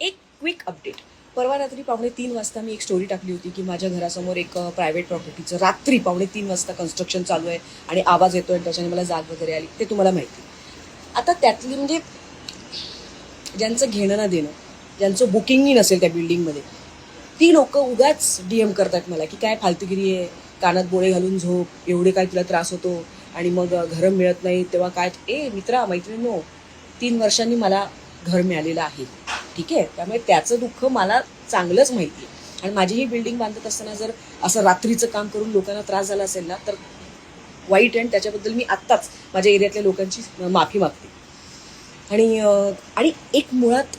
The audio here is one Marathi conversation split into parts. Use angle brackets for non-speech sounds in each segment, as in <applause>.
एक क्विक अपडेट परवा रात्री पावणे तीन वाजता मी एक स्टोरी टाकली होती की माझ्या घरासमोर एक प्रायव्हेट प्रॉपर्टीचं रात्री पावणे तीन वाजता कन्स्ट्रक्शन चालू आहे आणि आवाज येतो आहे त्याच्याने मला जाग वगैरे आली. ते तुम्हाला माहिती. आता त्यातली म्हणजे ज्यांचं घेणं ना देणं ज्यांचं बुकिंगही नसेल त्या बिल्डिंगमध्ये ती लोक उगाच डी एम करतात मला की काय फालतूगिरी आहे कानात बोळे घालून झोप एवढे काय तुला त्रास होतो आणि मग घरं मिळत नाही तेव्हा काय? ए मित्रा मैत्रिणी तीन वर्षांनी मला घर मिळालेलं आहे. ठीक आहे? त्यामुळे त्याचं दुःख मला चांगलंच माहिती आहे. आणि माझी ही बिल्डिंग बांधत असताना जर असं रात्रीचं काम करून लोकांना त्रास झाला असेल ना तर वाईट अँड त्याच्याबद्दल मी आत्ताच माझ्या एरियातल्या लोकांची माफी मागते. आणि आणि एक मुळात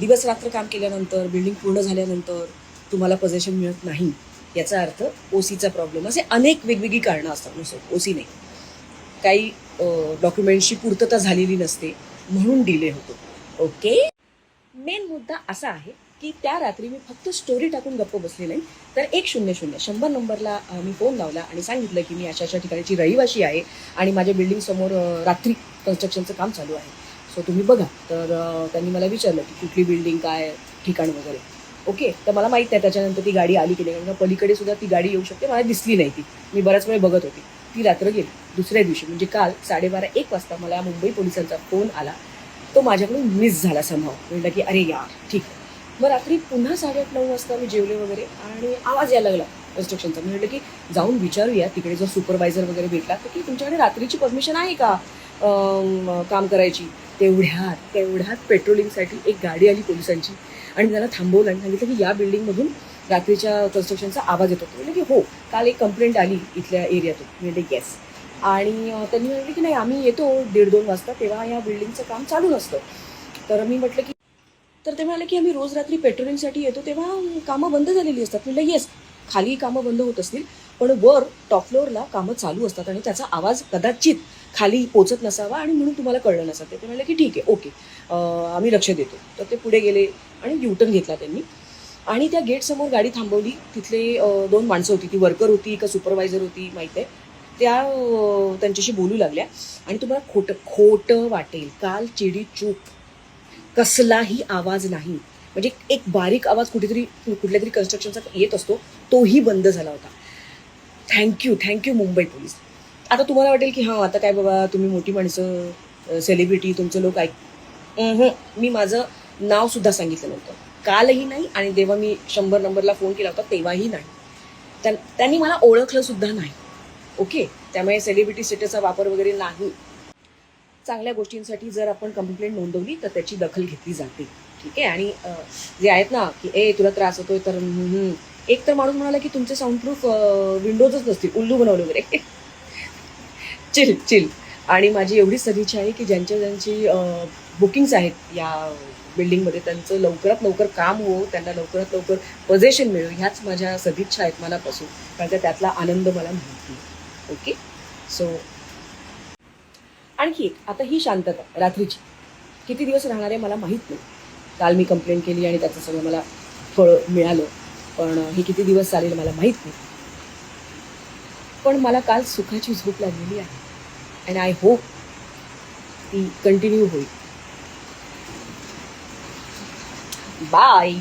दिवस रात्र काम केल्यानंतर बिल्डिंग पूर्ण झाल्यानंतर तुम्हाला पोझेशन मिळत नाही याचा अर्थ ओसीचा प्रॉब्लेम असे अनेक वेगवेगळी कारणं असतात नुसतं ओसी नाही काही डॉक्युमेंट्सची पूर्तता झालेली नसते म्हणून डिले होतो. ओके मेन मुद्दा असा आहे की त्या रात्री मी फक्त स्टोरी टाकून गप्प बसले नाही तर एक शून्य शून्य शंभर नंबरला मी फोन लावला आणि सांगितलं की मी अशा अशा ठिकाणची रहिवाशी आहे आणि माझ्या बिल्डिंगसमोर रात्री कन्स्ट्रक्शनचं काम चालू आहे. सो तुम्ही बघा. तर त्यांनी मला विचारलं की कुठली बिल्डिंग काय ठिकाण वगैरे. ओके तर मला माहीत नाही. त्याच्यानंतर ती गाडी आली की नाही? कारण पलीकडे सुद्धा ती गाडी येऊ शकते. मला दिसली नाही ती. मी बऱ्याच वेळ बघत होती. ती रात्र गेली. दुसऱ्या दिवशी म्हणजे काल साडेबारा एक वाजता मला मुंबई पोलिसांचा फोन आला. तो माझ्याकडून मिस झाला संभाव म्हटलं की अरे यार ठीक आहे. मग रात्री पुन्हा साडेआठ नऊ वाजता मी जेवले वगैरे आणि आवाज यायला लागला कन्स्ट्रक्शनचा मी म्हटलं की जाऊन विचारूया तिकडे जर सुपरवायझर वगैरे भेटला तर की तुमच्याकडे रात्रीची परमिशन आहे का काम करायची? तेवढ्यात तेवढ्यात पेट्रोलिंगसाठी एक गाडी आली पोलिसांची आणि त्याला थांबवलं आणि सांगितलं की या बिल्डिंगमधून रात्रीच्या कन्स्ट्रक्शनचा आवाज येतो. म्हणजे की हो काल एक कंप्लेंट आली इथल्या एरियातून म्हणजे येस आणि त्यांनी म्हटलं की नाही आम्ही येतो दीड दोन वाजता तेव्हा या बिल्डिंगचं काम चालू असतं तर मी म्हटलं की तर ते म्हणाले की आम्ही रोज रात्री पेट्रोलिंगसाठी येतो तेव्हा कामं बंद झालेली असतात. म्हटलं येस खाली कामं बंद होत असतील पण वर टॉप फ्लोअरला कामं चालू असतात आणि त्याचा आवाज कदाचित खाली पोचत नसावा आणि म्हणून तुम्हाला कळलं नसावं. ते म्हणाले की ठीक आहे ओके आम्ही लक्ष देतो. तर ते पुढे गेले आणि युटर्न घेतला त्यांनी. आणि त्या गेटसमोर गाडी थांबवली. तिथले दोन माणसं होती. ती वर्कर होती का सुपरवायझर होती माहीत आहे. त्या त्यांच्याशी बोलू लागल्या. आणि तुम्हाला खोटं खोटं वाटेल. काल चिडी चूक. कसलाही आवाज नाही. म्हणजे एक बारीक आवाज कुठेतरी कुठल्या तरी कन्स्ट्रक्शनचा येत असतो तोही बंद झाला होता. Thank you thank you Mumbai police. आता तुम्हाला वाटेल की हां आता काय बाबा तुम्ही मोठी माणसं सेलिब्रिटी तुमचं लोक ऐक मी माझं नावसुद्धा सांगितलं नव्हतं. कालही नाही आणि जेव्हा मी शंभर नंबरला फोन केला होता तेव्हाही नाही. त्यां- त्यांनी मला ओळखलंसुद्धा नाही. ओके त्यामुळे सेलिब्रिटी स्टेटसचा वापर वगैरे नाही. चांगल्या गोष्टींसाठी जर आपण कंप्लेंट नोंदवली तर त्याची दखल घेतली जाते. ठीक आहे? आणि जे आहेत ना की ए तुला त्रास होतोय तर एक तर माणूस म्हणाला की तुमचे साऊंडप्रूफ विंडोजच नसतील उल्लू बनवले वगैरे. <laughs> Chill chill. आणि माझी एवढीच सदिच्छा आहे की ज्यांच्या ज्यांची बुकिंग्स आहेत या बिल्डिंगमध्ये त्यांचं लवकरात लवकर काम हो त्यांना लवकरात लवकर पजेशन मिळो ह्याच माझ्या सदिच्छा आहेत मनापासून. कारण त्यातला आनंद मला माहिती आहे ओके सो आणखी एक आता ही शांतता रात्रीची. किती दिवस राहणार आहे मला माहीत नाही. काल मी कंप्लेंट केली आणि त्याचं सगळं मला फळ मिळालं पण हे किती दिवस चालेल मला माहीत नाही. पण मला काल सुखाची झोप लागलेली आहे. अँड आय होप ती कंटिन्यू होईल. बाय